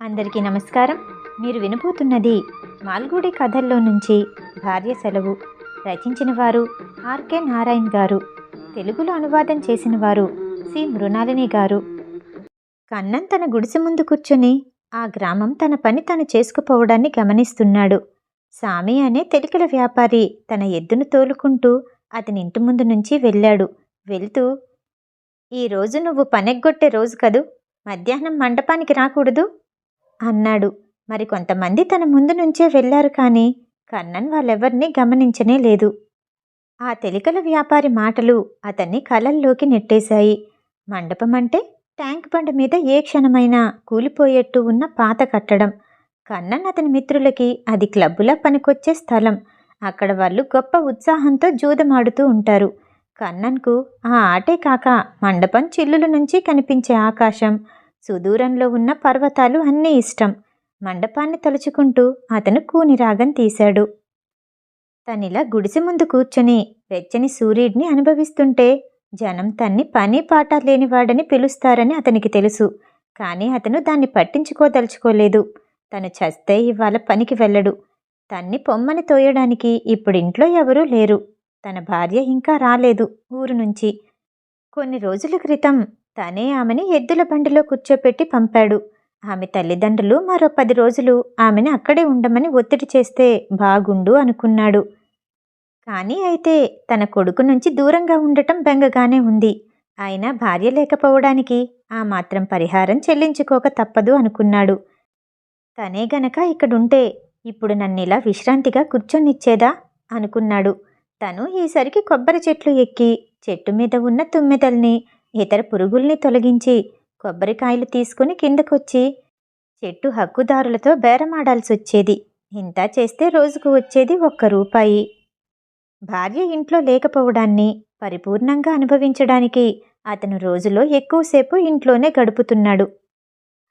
అందరికీ నమస్కారం. మీరు వినబోతున్నది మాల్గూడి కథల్లో నుంచి భార్య సెలవు. రచించిన వారు ఆర్కే నారాయణ్ గారు. తెలుగులో అనువాదం చేసిన వారు సి మృణాలిని గారు. కన్నన్ తన గుడిసె ముందు కూర్చుని ఆ గ్రామం తన పని తను చేసుకుపోవడాన్ని గమనిస్తున్నాడు. సామి అనే తెలికల వ్యాపారి తన ఎద్దును తోలుకుంటూ అతని ఇంటి ముందు నుంచి వెళ్ళాడు. వెళ్తూ ఈరోజు నువ్వు పనెగ్గొట్టే రోజు కదూ? మధ్యాహ్నం మండపానికి రాకూడదు? అన్నాడు. మరి కొంతమంది తన ముందు నుంచే వెళ్ళారు కానీ కన్నన్ వాళ్ళెవరినీ గమనించనే లేదు. ఆ తెలికల వ్యాపారి మాటలు అతన్ని కలల్లోకి నెట్టేశాయి. మండపం అంటే ట్యాంక్ బండ మీద ఏ క్షణమైనా కూలిపోయేట్టు ఉన్న పాత కట్టడం. కన్నన్ అతని మిత్రులకి అది క్లబ్బులా పనికొచ్చే స్థలం. అక్కడ వాళ్ళు గొప్ప ఉత్సాహంతో జూదమాడుతూ ఉంటారు. కన్నన్కు ఆ ఆటే కాక మండపం చిల్లుల నుంచి కనిపించే ఆకాశం సుదూరంలో ఉన్న పర్వతాలు అన్నీ ఇష్టం. మండపాన్ని తలుచుకుంటూ అతను కూని రాగం తీశాడు. తనిలా గుడిసె ముందు కూర్చొని వెచ్చని సూర్యుడిని అనుభవిస్తుంటే జనం తన్ని పని పాట లేనివాడని పిలుస్తారని అతనికి తెలుసు. కానీ అతను దాన్ని పట్టించుకోదలుచుకోలేదు. తను చస్తే ఇవాళ పనికి వెళ్ళడు. తన్ని పొమ్మని తోయడానికి ఇప్పుడింట్లో ఎవరూ లేరు. తన భార్య ఇంకా రాలేదు ఊరు నుంచి. కొన్ని రోజుల క్రితం తనే ఆమెని ఎద్దుల బండిలో కూర్చోపెట్టి పంపాడు. ఆమె తల్లిదండ్రులు మరో పది రోజులు ఆమెను అక్కడే ఉండమని ఒత్తిడి చేస్తే బాగుండు అనుకున్నాడు. కానీ అయితే తన కొడుకు నుంచి దూరంగా ఉండటం బెంగగానే ఉంది. అయినా భార్య లేకపోవడానికి ఆ మాత్రం పరిహారం చెల్లించుకోక తప్పదు అనుకున్నాడు. తనే గనక ఇక్కడుంటే ఇప్పుడు నన్నిలా విశ్రాంతిగా కూర్చొనిచ్చేదా అనుకున్నాడు. తను ఈసరికి కొబ్బరి చెట్లు ఎక్కి చెట్టు మీద ఉన్న తుమ్మెదల్ని ఇతర పురుగుల్ని తొలగించి కొబ్బరికాయలు తీసుకుని కిందకొచ్చి చెట్టు హక్కుదారులతో బేరమాడాల్సి వచ్చేది ఇంత చేస్తే రోజుకు వచ్చేది ఒక్క రూపాయి. భార్య ఇంట్లో లేకపోవడాన్ని పరిపూర్ణంగా అనుభవించడానికి అతను రోజులో ఎక్కువసేపు ఇంట్లోనే గడుపుతున్నాడు.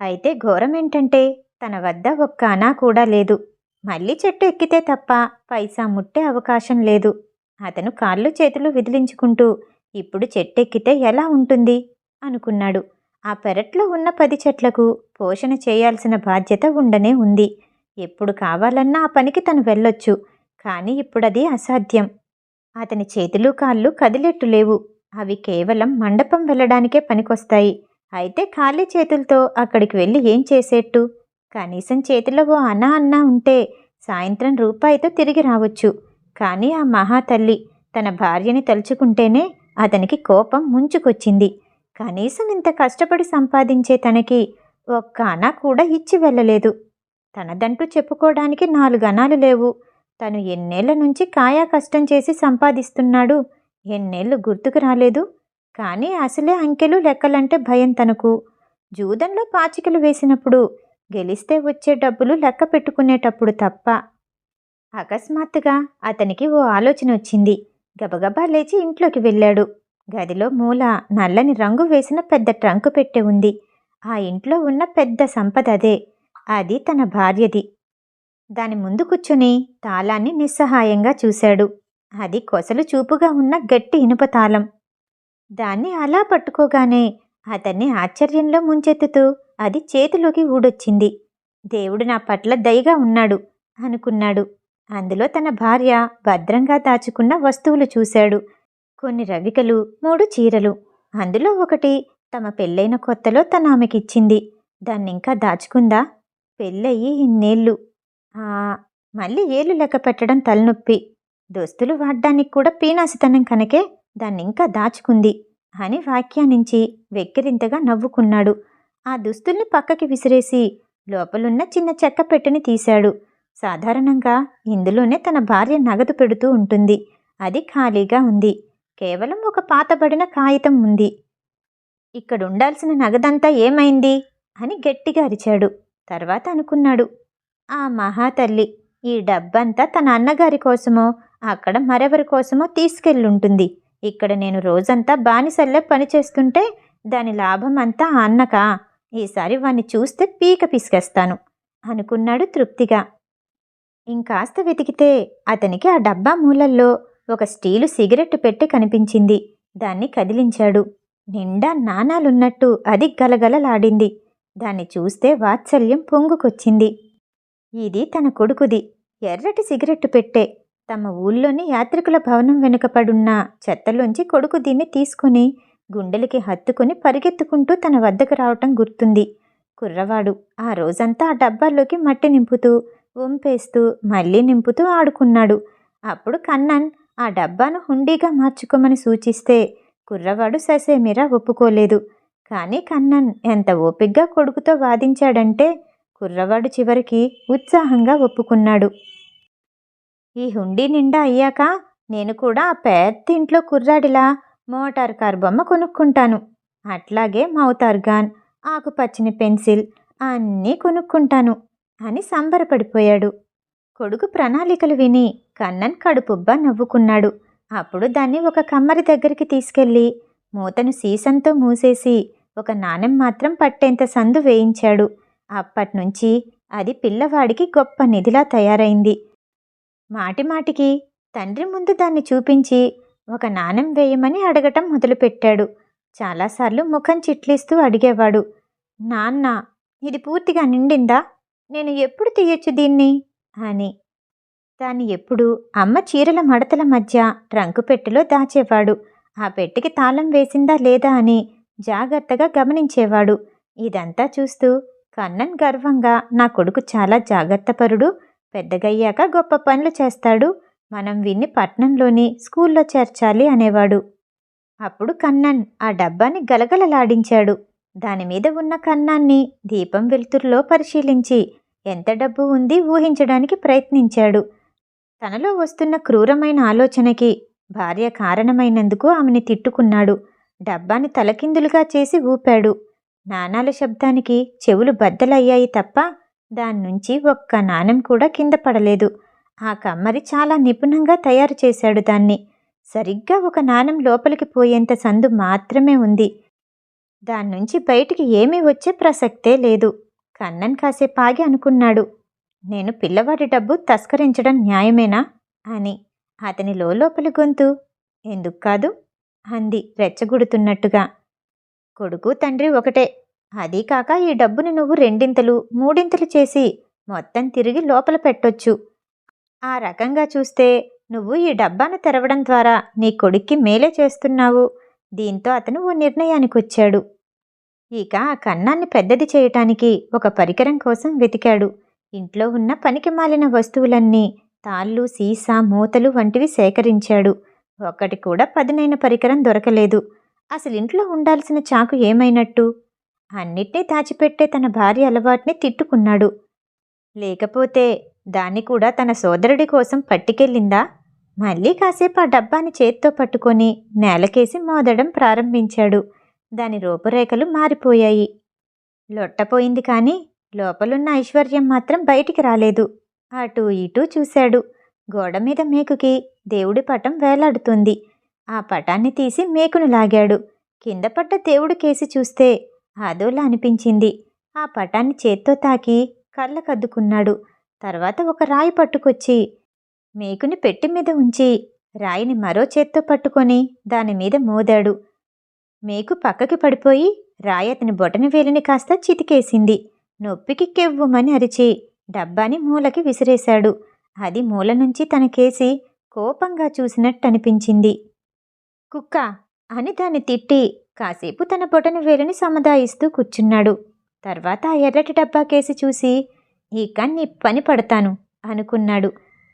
అయితే ఘోరమేంటంటే తన వద్ద ఒక్క అనా కూడా లేదు. మళ్ళీ చెట్టు ఎక్కితే తప్ప పైసా ముట్టే అవకాశం లేదు. అతను కాళ్ళు చేతులు విదిలించుకుంటూ ఇప్పుడు చెట్టెక్కితే ఎలా ఉంటుంది? అనుకున్నాడు. ఆ పెరట్లో ఉన్న పది చెట్లకు పోషణ చేయాల్సిన బాధ్యత ఉండనే ఉంది. ఎప్పుడు కావాలన్నా ఆ పనికి తను వెళ్ళొచ్చు. కానీ ఇప్పుడది అసాధ్యం. అతని చేతులు కాళ్ళు కదిలెట్టు లేవు. అవి కేవలం మండపం వెళ్ళడానికే పనికొస్తాయి. అయితే ఖాళీ చేతులతో అక్కడికి వెళ్ళి ఏం చేసేట్టు? కనీసం చేతిలో ఓ అనా అన్నా ఉంటే సాయంత్రం రూపాయితో తిరిగి రావచ్చు. కానీ ఆ మహాతల్లి తన భార్యని తలుచుకుంటేనే అతనికి కోపం ముంచుకొచ్చింది. కనీసం ఇంత కష్టపడి సంపాదించే తనకి ఒక్క అనా కూడా ఇచ్చి వెళ్ళలేదు. తనదంటూ చెప్పుకోవడానికి నాలుగు అనాలు లేవు. తను ఎన్నేళ్ళ నుంచి కాయా కష్టం చేసి సంపాదిస్తున్నాడు. ఎన్నేళ్ళు గుర్తుకు రాలేదు. కానీ అసలే అంకెలు లెక్కలంటే భయం తనకు. జూదంలో పాచికలు వేసినప్పుడు గెలిస్తే వచ్చే డబ్బులు లెక్క పెట్టుకునేటప్పుడు తప్ప. అకస్మాత్తుగా అతనికి ఓ ఆలోచన వచ్చింది గబగబా లేచి ఇంట్లోకి వెళ్ళాడు. గదిలో మూల నల్లని రంగు వేసిన పెద్ద ట్రంకు పెట్టి ఉంది. ఆ ఇంట్లో ఉన్న పెద్ద సంపద అదే. అది తన భార్యది. దాని ముందు కూర్చుని తాళాన్ని నిస్సహాయంగా చూశాడు. అది కొసలు చూపుగా ఉన్న గట్టి ఇనుప తాళం. దాన్ని అలా పట్టుకోగానే అతన్ని ఆశ్చర్యంలో ముంచెత్తుతూ అది చేతిలోకి ఊడొచ్చింది. దేవుడు నా పట్ల దయగా ఉన్నాడు అనుకున్నాడు. అందులో తన భార్య భద్రంగా దాచుకున్న వస్తువులు చూశాడు. కొన్ని రవికలు మూడు చీరలు. అందులో ఒకటి తమ పెళ్ళైన కొత్తలో తన ఆమెకిచ్చింది. దాన్నింకా దాచుకుందా? పెళ్ళయి ఇన్నేళ్ళు. ఆ, మళ్ళీ ఏళ్ళు లెక్క పెట్టడం తలనొప్పి. దుస్తులు వాడ్డానికి కూడా పీనాసితనం కనుకే దాన్నింకా దాచుకుంది అని వ్యాఖ్యానించి వెక్కిరింతగా నవ్వుకున్నాడు. ఆ దుస్తుల్ని పక్కకి విసిరేసి లోపలున్న చిన్న చెక్క పెట్టెని తీశాడు. సాధారణంగా ఇందులోనే తన భార్య నగదు పెడుతూ ఉంటుంది. అది ఖాళీగా ఉంది. కేవలం ఒక పాతబడిన కాగితం ఉంది. ఇక్కడుండాల్సిన నగదంతా ఏమైంది? అని గట్టిగా అరిచాడు. తర్వాత అనుకున్నాడు. ఆ మహాతల్లి ఈ డబ్బంతా తన అన్నగారి కోసమో అక్కడ మరెవరి కోసమో తీసుకెళ్ళుంటుంది. ఇక్కడ నేను రోజంతా బానిసల్లే పనిచేస్తుంటే దాని లాభం అంతా అన్నకా? ఈసారి వాణ్ణి చూస్తే పీక పిసికేస్తాను. అనుకున్నాడు తృప్తిగా. ఇంకాస్త వెతికితే అతనికి ఆ డబ్బా మూలల్లో ఒక స్టీలు సిగరెట్ పెట్టి కనిపించింది. దాన్ని కదిలించాడు. నిండా నాణాలున్నట్టు అది గలగలలాడింది. దాన్ని చూస్తే వాత్సల్యం పొంగుకొచ్చింది. ఇది తన కొడుకుది. ఎర్రటి సిగరెట్టు పెట్టే. తమ ఊళ్ళోని యాత్రికుల భవనం వెనుకపడున్న చెత్తలోంచి కొడుకు దీన్ని తీసుకుని గుండెలకి హత్తుకుని పరిగెత్తుకుంటూ తన వద్దకు రావటం గుర్తుంది. కుర్రవాడు ఆ రోజంతా ఆ డబ్బాల్లోకి మట్టి నింపుతూ వంపేస్తూ మళ్ళీ నింపుతూ ఆడుకున్నాడు. అప్పుడు కన్నన్ ఆ డబ్బాను హుండీగా మార్చుకోమని సూచిస్తే కుర్రవాడు ససేమిరా ఒప్పుకోలేదు. కానీ కన్నన్ ఎంత ఓపిగ్గా కొడుకుతో వాదించాడంటే కుర్రవాడు చివరికి ఉత్సాహంగా ఒప్పుకున్నాడు. ఈ హుండీ నిండా అయ్యాక నేను కూడా ఆ పెద్ద ఇంట్లో కుర్రాడిలా మోటార్ కార్ బొమ్మ కొనుక్కుంటాను. అట్లాగే మౌతార్ గాన్ ఆకుపచ్చని పెన్సిల్ అన్నీ కొనుక్కుంటాను. అని సంబరపడిపోయాడు. కొడుకు ప్రణాళికలు విని కన్నన్ కడుపుబ్బా నవ్వుకున్నాడు. అప్పుడు దాన్ని ఒక కమ్మరి దగ్గరికి తీసుకెళ్ళి మూతను సీసంతో మూసేసి ఒక నాణెం మాత్రం పట్టేంత సందు వేయించాడు. అప్పట్నుంచి అది పిల్లవాడికి గొప్ప నిధిలా తయారైంది. మాటిమాటికి తండ్రి ముందు దాన్ని చూపించి ఒక నాణెం వేయమని అడగటం మొదలుపెట్టాడు. చాలాసార్లు ముఖం చిట్లిస్తూ అడిగేవాడు నాన్న ఇది పూర్తిగా నిండిందా? నేను ఎప్పుడు తీయొచ్చు దీన్ని? అని. దాన్ని ఎప్పుడు అమ్మ చీరల మడతల మధ్య ట్రంకు పెట్టెలో దాచేవాడు. ఆ పెట్టెకి తాళం వేసిందా లేదా అని జాగ్రత్తగా గమనించేవాడు. ఇదంతా చూస్తూ కన్నన్ గర్వంగా నా కొడుకు చాలా జాగ్రత్తపరుడు పెద్దగయ్యాక గొప్ప పనులు చేస్తాడు మనం విన్ని పట్నంలోని స్కూల్లో చేర్చాలి అనేవాడు. అప్పుడు కన్నన్ ఆ డబ్బాని గలగలలాడించాడు. దానిమీద ఉన్న కన్నాన్ని దీపం వెలుతురులో పరిశీలించి ఎంత డబ్బు ఉంది ఊహించడానికి ప్రయత్నించాడు. తనలో వస్తున్న క్రూరమైన ఆలోచనకి భార్య కారణమైనందుకు ఆమెని తిట్టుకున్నాడు. డబ్బాని తలకిందులుగా చేసి ఊపాడు. నాణాల శబ్దానికి చెవులు బద్దలయ్యాయి తప్ప దాన్నుంచి ఒక్క నాణెం కూడా కింద పడలేదు. ఆ కమ్మరి చాలా నిపుణంగా తయారు చేశాడు దాన్ని. సరిగ్గా ఒక నాణెం లోపలికి పోయేంత సందు మాత్రమే ఉంది. దాన్నుంచి బయటికి ఏమీ వచ్చే ప్రసక్తే లేదు. కన్నన్ కాసేపు ఆగి అనుకున్నాడు. నేను పిల్లవాడి డబ్బు తస్కరించడం న్యాయమేనా? అని. అతని లోపలి గొంతు ఎందుకు కాదు? అంది రెచ్చగొడుతున్నట్టుగా. కొడుకు తండ్రి ఒకటే. అదీ కాక ఈ డబ్బుని నువ్వు రెండింతలు మూడింతలు చేసి మొత్తం తిరిగి లోపల పెట్టొచ్చు. ఆ రకంగా చూస్తే నువ్వు ఈ డబ్బాను తెరవడం ద్వారా నీ కొడుక్కి మేలే చేస్తున్నావు. దీంతో అతను ఓ నిర్ణయానికి వచ్చాడు ఇక ఆ కన్నాన్ని పెద్దది చేయటానికి ఒక పరికరం కోసం వెతికాడు. ఇంట్లో ఉన్న పనికి మాలిన వస్తువులన్నీ తాళ్ళు సీసా మూతలు వంటివి సేకరించాడు. ఒక్కటి కూడా పదునైన పరికరం దొరకలేదు. అసలు ఇంట్లో ఉండాల్సిన చాకు ఏమైనట్టు? అన్నిటినీ దాచిపెట్టే తన భార్య అలవాటుని తిట్టుకున్నాడు. లేకపోతే దాన్ని కూడా తన సోదరుడి కోసం పట్టుకెళ్ళిందా? మళ్ళీ కాసేపు ఆ డబ్బాని చేత్తో పట్టుకొని నేలకేసి మోదడం ప్రారంభించాడు. దాని రూపురేఖలు మారిపోయాయి. లొట్టపోయింది కానీ లోపలున్న ఐశ్వర్యం మాత్రం బయటికి రాలేదు. అటూ ఇటూ చూశాడు. గోడ మీద మేకుకి దేవుడి పటం వేలాడుతుంది. ఆ పటాన్ని తీసి మేకును లాగాడు. కింద పడ్డ దేవుడు కేసి చూస్తే అదోలా అనిపించింది. ఆ పటాన్ని చేత్తో తాకి కళ్ళకద్దుకున్నాడు. తర్వాత ఒక రాయి పట్టుకొచ్చి మేకుని పెట్టి మీద ఉంచి రాయిని మరో చేత్తో పట్టుకొని దాని మీద మోదాడు. మేకు పక్కకి పడిపోయి రాయి అతని బొటన వేలిని కాస్త చితికేసింది. నొప్పికి కెవ్వుమని అరిచి డబ్బాని మూలకి విసిరేశాడు. అది మూల నుంచి తనకేసి కోపంగా చూసినట్టు అనిపించింది కుక్క! అని దాన్ని తిట్టి కాసేపు తన బొటన వేలిని సముదాయిస్తూ కూర్చున్నాడు. తర్వాత ఆ ఎర్రటి డబ్బా కేసి చూసి ఇక నీ పని పడతాను అనుకున్నాడు.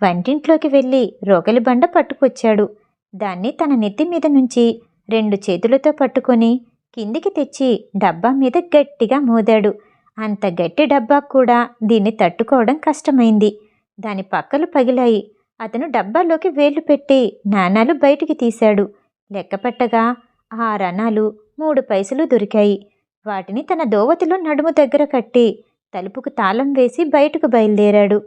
వంటింట్లోకి వెళ్ళి రోగలి బండ పట్టుకొచ్చాడు. దాన్ని తన నెత్తి మీద నుంచి రెండు చేతులతో పట్టుకొని కిందికి తెచ్చి డబ్బా మీద గట్టిగా మోదాడు. అంత గట్టి డబ్బా కూడా దీన్ని తట్టుకోవడం కష్టమైంది. దాని పక్కలు పగిలాయి. అతను డబ్బాలోకి వేళ్ళు పెట్టి నాణాలు బయటికి తీశాడు. లెక్కపెట్టగా ఆ రణాలు మూడు పైసలు దొరికాయి. వాటిని తన దోవతిలో నడుము దగ్గర కట్టి తలుపుకు తాళం వేసి బయటకు బయలుదేరాడు.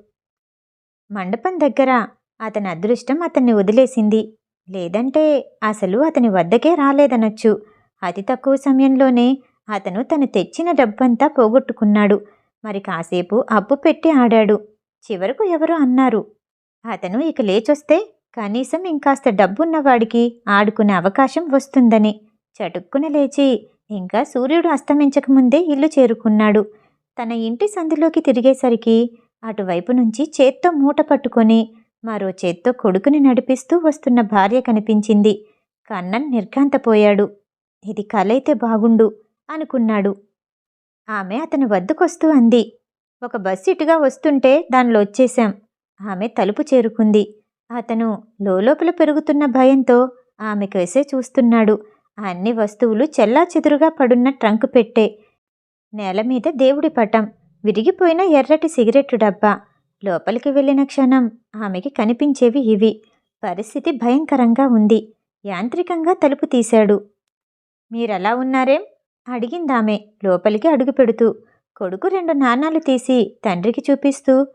మండపం దగ్గర అతని అదృష్టం అతన్ని వదిలేసింది. లేదంటే అసలు అతని వద్దకే రాలేదనొచ్చు. అతి తక్కువ సమయంలోనే అతను తను తెచ్చిన డబ్బంతా పోగొట్టుకున్నాడు. మరి కాసేపు అప్పు పెట్టి ఆడాడు. చివరకు ఎవరో అన్నారు. అతను ఇక లేచొస్తే కనీసం ఇంకాస్త డబ్బున్నవాడికి ఆడుకునే అవకాశం వస్తుందని. చటుక్కున లేచి ఇంకా సూర్యుడు అస్తమించక ముందే ఇల్లు చేరుకున్నాడు. తన ఇంటి సందులోకి తిరిగేసరికి అటువైపు నుంచి చేత్తో మూట పట్టుకొని మరో చేత్తో కొడుకుని నడిపిస్తూ వస్తున్న భార్య కనిపించింది. కన్నన్ నిర్ఘాంతపోయాడు. ఇది కలైతే బాగుండు అనుకున్నాడు. ఆమె అతని వద్దకొస్తూ అంది. ఒక బస్సు ఇటుగా వస్తుంటే దానిలో వచ్చేశాం. ఆమె తలుపు చేరుకుంది. అతను లోపల పెరుగుతున్న భయంతో ఆమె కేసే చూస్తున్నాడు. అన్ని వస్తువులు చెల్లా చెదురుగా పడున్న ట్రంకు పెట్టే నేల మీద దేవుడి పటం. విరిగిపోయిన ఎర్రటి సిగరెట్టు డబ్బా. లోపలికి వెళ్ళిన క్షణం ఆమెకి కనిపించేవి ఇవి. పరిస్థితి భయంకరంగా ఉంది. యాంత్రికంగా తలుపు తీశాడు. మీరెలా ఉన్నారేం? అడిగిందామె లోపలికి అడుగు పెడుతూ కొడుకు రెండు నాణాలు తీసి తండ్రికి చూపిస్తూ.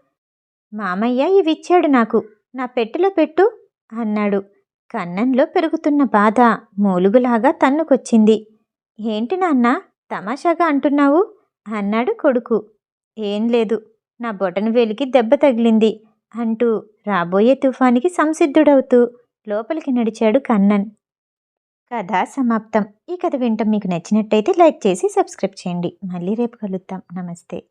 మామయ్య ఇవిచ్చాడు నాకు. నా పెట్టెలో పెట్టు అన్నాడు. కన్నంలో పెరుగుతున్న బాధ మూలుగులాగా తన్నుకొచ్చింది. ఏంటి నాన్న తమాషాగా అంటున్నావు? అన్నాడు కొడుకు. ఏం లేదు. నా బొటన వేలికి దెబ్బ తగిలింది అంటూ రాబోయే తుఫానికి సంసిద్ధుడవుతూ లోపలికి నడిచాడు కన్నన్. కథ సమాప్తం. ఈ కథ వింటాం మీకు నచ్చినట్టయితే లైక్ చేసి సబ్స్క్రైబ్ చేయండి. మళ్ళీ రేపు కలుద్దాం. నమస్తే.